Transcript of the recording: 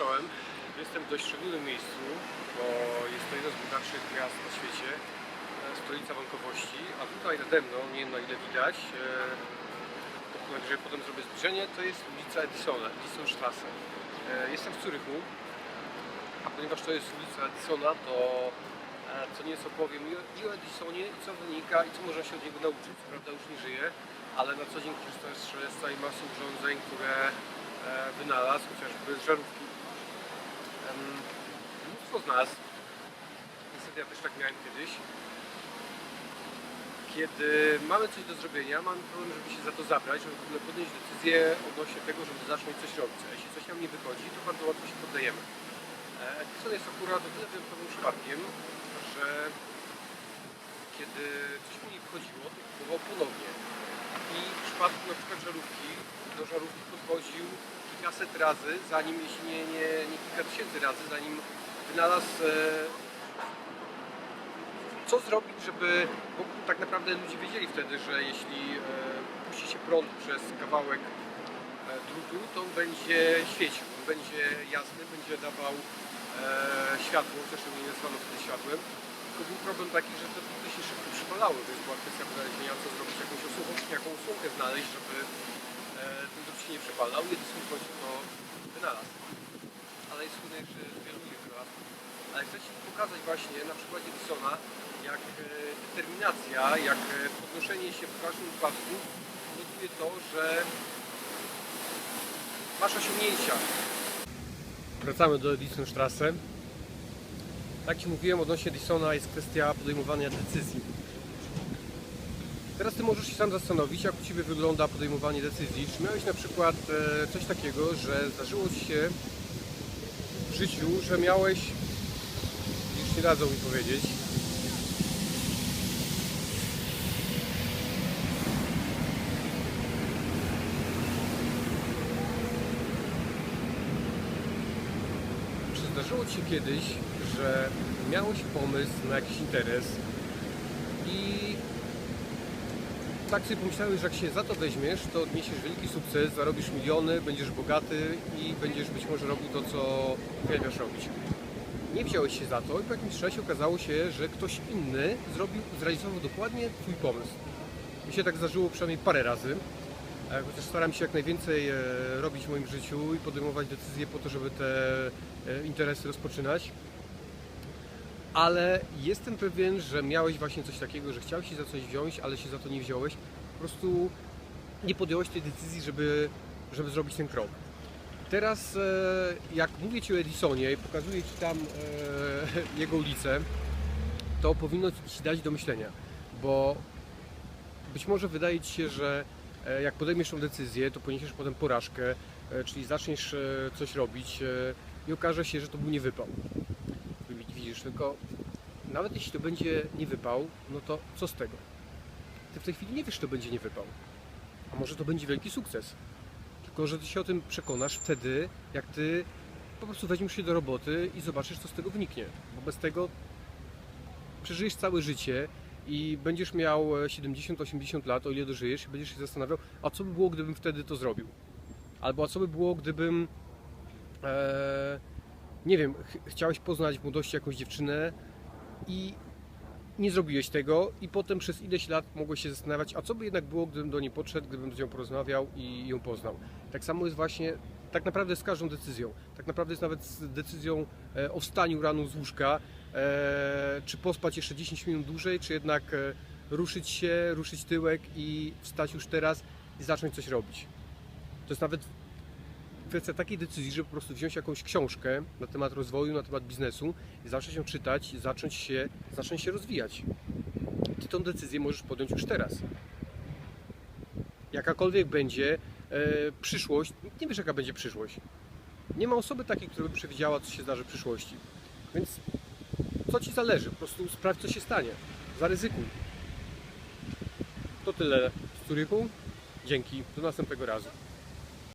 czołem. Jestem w dość szczególnym miejscu, bo jest to jedno z bogatszych miast na świecie, e, stolica bankowości, a tutaj nade mną, nie wiem na ile widać, e, najwyżej potem zrobię zbliżenie, to jest ulica Edisona, Edisonstrasse. E, Jestem w Zurychu, a ponieważ to jest ulica Edisona, to co nieco powiem i o- Edisonie, i co wynika, i co można się od niego nauczyć. Prawda już nie żyje, ale na co dzień korzystam z całej masy urządzeń, które wynalazł, chociażby żarówki. Mnóstwo z nas, niestety ja też tak miałem kiedyś, kiedy mamy coś do zrobienia, mamy problem, żeby się za to zabrać, żeby podjąć decyzję odnośnie tego, żeby zacząć coś robić. A jeśli coś nam nie wychodzi, to bardzo łatwo się poddajemy. E, Edison jest akurat o tyle wyjątkowym przypadkiem, że kiedy coś mu nie wychodziło, to próbował ponownie. I w przypadku na przykład żarówki, do żarówki podchodził kilkaset razy, zanim, jeśli nie, nie, nie kilka tysięcy razy, zanim wynalazł e, co zrobić, żeby, bo tak naprawdę ludzie wiedzieli wtedy, że jeśli e, puści się prąd przez kawałek e, drutu, to on będzie świecił, on będzie jasny, będzie dawał e, światło, zresztą nie nazwano wtedy światłem. Tylko był problem taki, że te druty się szybko przypalały, więc była kwestia wynalezienia, co zrobić, jakąś osłonkę, jaką osłonkę znaleźć, żeby e, ten drut się nie przepalał. Edison w końcu to wynalazł. Ale jest słynny jeszcze z wielu innych wynalazków. Ale chcę Ci pokazać właśnie na przykładzie Edisona, jak e, determinacja, jak e, podnoszenie się w każdym wypadku powoduje to, że masz osiągnięcia. Wracamy do Edisonstrasse. Tak Ci mówiłem, odnośnie Edisona jest kwestia podejmowania decyzji. Teraz Ty możesz się sam zastanowić, jak u Ciebie wygląda podejmowanie decyzji. Czy miałeś na przykład e, coś takiego, że zdarzyło Ci się w życiu, że miałeś, już nie dadzą mi powiedzieć, zdarzyło Ci się kiedyś, że miałeś pomysł na jakiś interes i tak sobie pomyślałeś, że jak się za to weźmiesz, to odniesiesz wielki sukces, zarobisz miliony, będziesz bogaty i będziesz być może robił to, co uwielbiasz robić. Nie wziąłeś się za to i po jakimś czasie okazało się, że ktoś inny zrobił, zrealizował dokładnie Twój pomysł. Mi się tak zdarzyło przynajmniej parę razy. E, Chociaż staram się jak najwięcej e, robić w moim życiu i podejmować decyzje po to, żeby te e, interesy rozpoczynać. Ale jestem pewien, że miałeś właśnie coś takiego, że chciałeś się za coś wziąć, ale się za to nie wziąłeś. Po prostu nie podjąłeś tej decyzji, żeby, żeby zrobić ten krok. Teraz, e, jak mówię Ci o Edisonie i pokazuję Ci tam e, jego ulicę, to powinno Ci dać do myślenia, bo być może wydaje Ci się, że e, jak podejmiesz tą decyzję, to poniesiesz potem porażkę, czyli zaczniesz coś robić i okaże się, że to był nie wypał. Widzisz, tylko nawet jeśli to będzie nie wypał, no to co z tego? Ty w tej chwili nie wiesz, czy to będzie nie wypał. A może to będzie wielki sukces. Tylko, że ty się o tym przekonasz wtedy, jak ty po prostu weźmiesz się do roboty i zobaczysz, co z tego wyniknie. Bo bez tego przeżyjesz całe życie i będziesz miał e, 70-80 lat, o ile dożyjesz, i będziesz się zastanawiał, a co by było, gdybym wtedy to zrobił? Albo a co by było, gdybym e, nie wiem, ch- chciałeś poznać w młodości jakąś dziewczynę i nie zrobiłeś tego i potem przez ileś lat mogłeś się zastanawiać, a co by jednak było, gdybym do niej podszedł, gdybym z nią porozmawiał i ją poznał. Tak samo jest właśnie, tak naprawdę z każdą decyzją. Tak naprawdę jest nawet z decyzją e, o wstaniu rano z łóżka, e, czy pospać jeszcze 10 minut dłużej, czy jednak e, ruszyć się, ruszyć tyłek i wstać już teraz i zacząć coś robić. To jest nawet kwestia takiej decyzji, żeby po prostu wziąć jakąś książkę na temat rozwoju, na temat biznesu i zacząć ją czytać, zacząć się, zacząć się rozwijać. Ty tą decyzję możesz podjąć już teraz. Jakakolwiek będzie e, przyszłość, nie wiesz jaka będzie przyszłość. Nie ma osoby takiej, która by przewidziała, co się zdarzy w przyszłości. Więc co Ci zależy? Po prostu sprawdź, co się stanie. Zaryzykuj. To tyle z Zurychu. Dzięki. Do następnego razu.